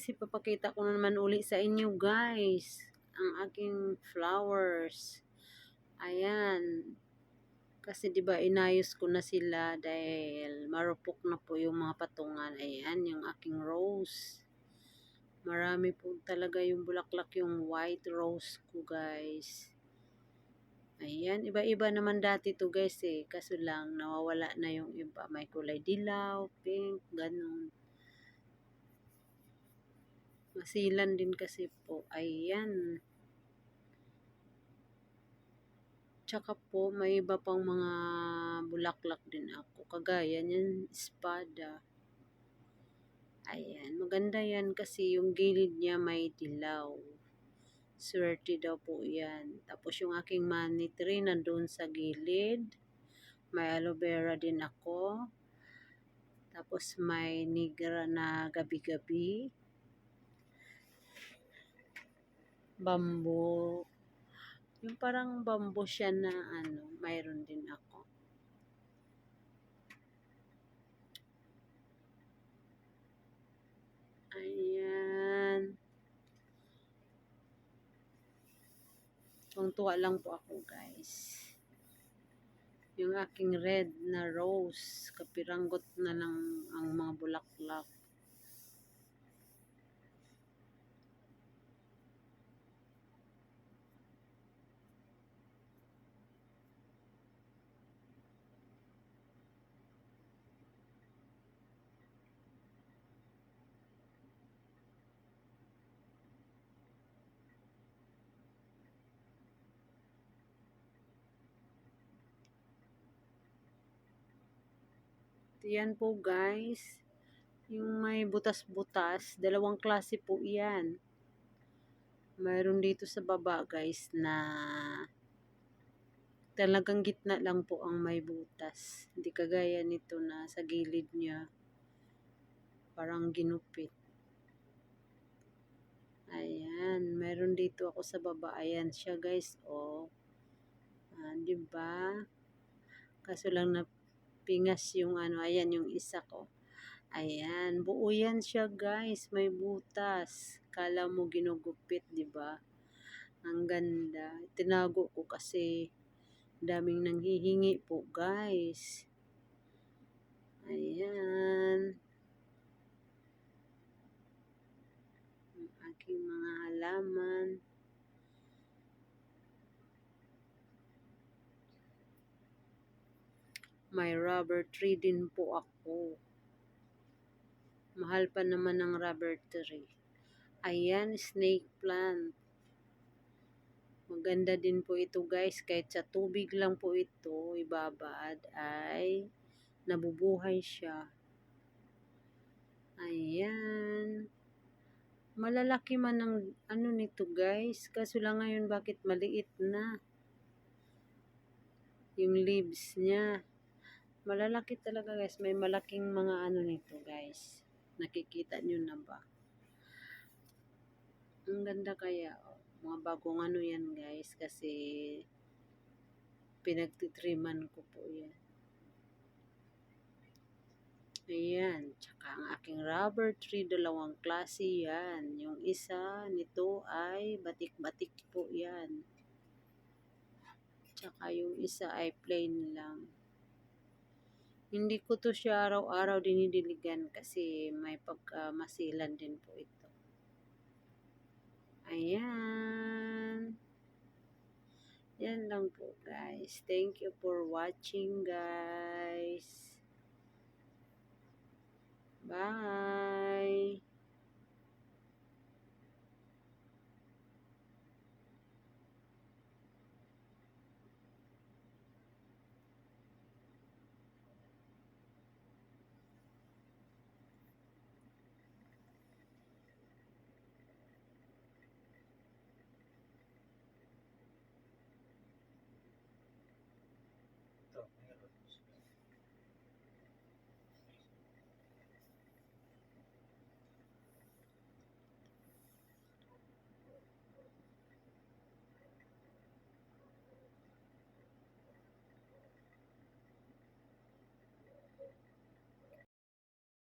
Guys, ipapakita ko na naman uli sa inyo guys ang aking flowers. Ayan. Kasi 'di ba inayos ko na sila dahil marupok na po yung mga patungan. Ayan, yung aking rose. Marami po talaga yung bulaklak yung white rose ko guys. Ayan, iba-iba naman dati to guys eh. Kaso lang nawawala na yung iba. May kulay dilaw, pink, ganun. Masilan din kasi po. Ayan. Tsaka po, may iba pang mga bulaklak din ako. Kagaya niyan, espada. Ayan. Maganda yan kasi yung gilid niya may dilaw. Swerte daw po yan. Tapos yung aking money tree nandun sa gilid. May aloe vera din ako. Tapos may nigra na gabi-gabi. Bamboo. Yung parang bamboo siya na ano, mayroon din ako. Ayan. Tuwang-tuwa lang po ako guys. Yung aking red na rose, kapiranggot na lang ang mga bulaklak. Yan po guys. Yung may butas-butas. Dalawang klase po yan. Mayroon dito sa baba guys na talagang gitna lang po ang may butas. Hindi kagaya nito na sa gilid niya. Parang ginupit. Ayan, meron dito ako sa baba. Ayan siya guys, oh. Ah, 'di ba? Kaso lang na pingas yung ano, ayan yung isa ko. Ayan, buo yan siya guys, may butas. Kala mo ginugupit, 'di ba? Ang ganda. Tinago ko kasi daming nanghihingi po, guys. Ayan. Ang aking mga halaman. May rubber tree din po ako. Mahal pa naman ng rubber tree. Ayan, snake plant. Maganda din po ito guys. Kahit sa tubig lang po ito, ibabad ay nabubuhay siya. Ayan. Malalaki man ang ano nito guys. Kaso lang ngayon bakit maliit na. Yung leaves niya. Malalaki talaga guys. May malaking mga ano nito guys. Nakikita nyo na ba? Ang ganda kaya. Oh. Mga bagong ano yan guys. Kasi pinagtitriman ko po yan. Ayan. Tsaka ang aking rubber tree, dalawang klase yan. Yung isa nito ay batik-batik po yan. Tsaka yung isa ay plain lang. Hindi ko to siya araw-araw dinidiligan kasi may pagkamasilan din po ito. Ayan. Yan lang po guys. Thank you for watching guys. Bye.